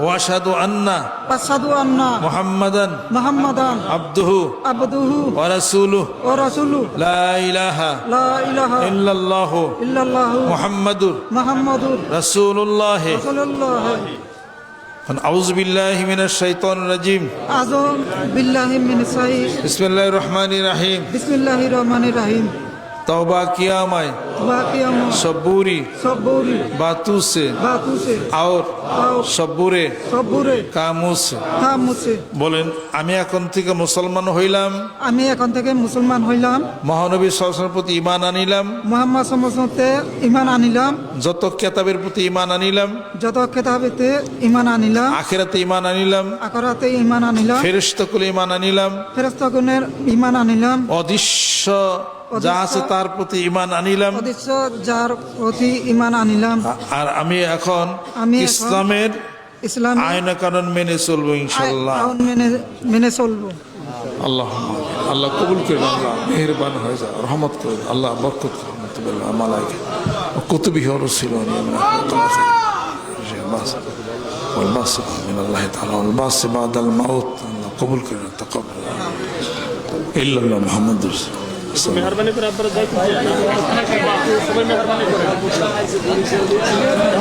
واشهد ان واشهد ان محمدا محمدا عبده عبده ورسوله ورسوله لا اله لا اله الا الله الا الله محمد محمد رسول الله رسول الله أعوذ بالله من الشيطان الرجيم أعوذ بالله من الشيطان بسم الله الرحمن الرحيم بسم الله الرحمن الرحيم तौबा किया मैं বাকিয়াম सबूरी সবুরি बातों से বাতুসে और और सबूरे সবুরে কামু से কামুসে বলেন আমি এখন থেকে মুসলমান হইলাম আমি এখন থেকে মুসলমান হইলাম মহানবী সরসের প্রতি ইমান আনিলাম মোহাম্মদ সমসতে ইমান আনিলাম যত কেতাবের প্রতি ইমান আনিলাম যত খেতাবেতে ইমান আনিলাম আখেরাতে ইমান আনিলাম আখরাতে ইমান আনিলাম ফেরিস্তকুল ইমান আনিলাম ফেরস্তাগুনের ইমান আনিলাম অদৃশ্য যা আছে তার প্রতি ইমান আনিলাম অদৃশ্য যার প্রতি ইমান আনিলাম আর আমি এখন আমি এখন ইসলামের ইসলাম আইন কানুন মেনে চলবো ইনশাল্লাহ মেনে মেনে চলবো আল্লাহ আল্লাহ কবুল করে আল্লাহ মেহরবান হয়ে যা রহমত করে আল্লাহ বরকত রহমতুল্লাহ মালাইকে কুতুবি ورسله والباس من الله تعالى والباس بعد الموت الله قبول করে تقبل إلا الله محمد رسول আসসালাম মেহরবানি করে আপনারা সবাই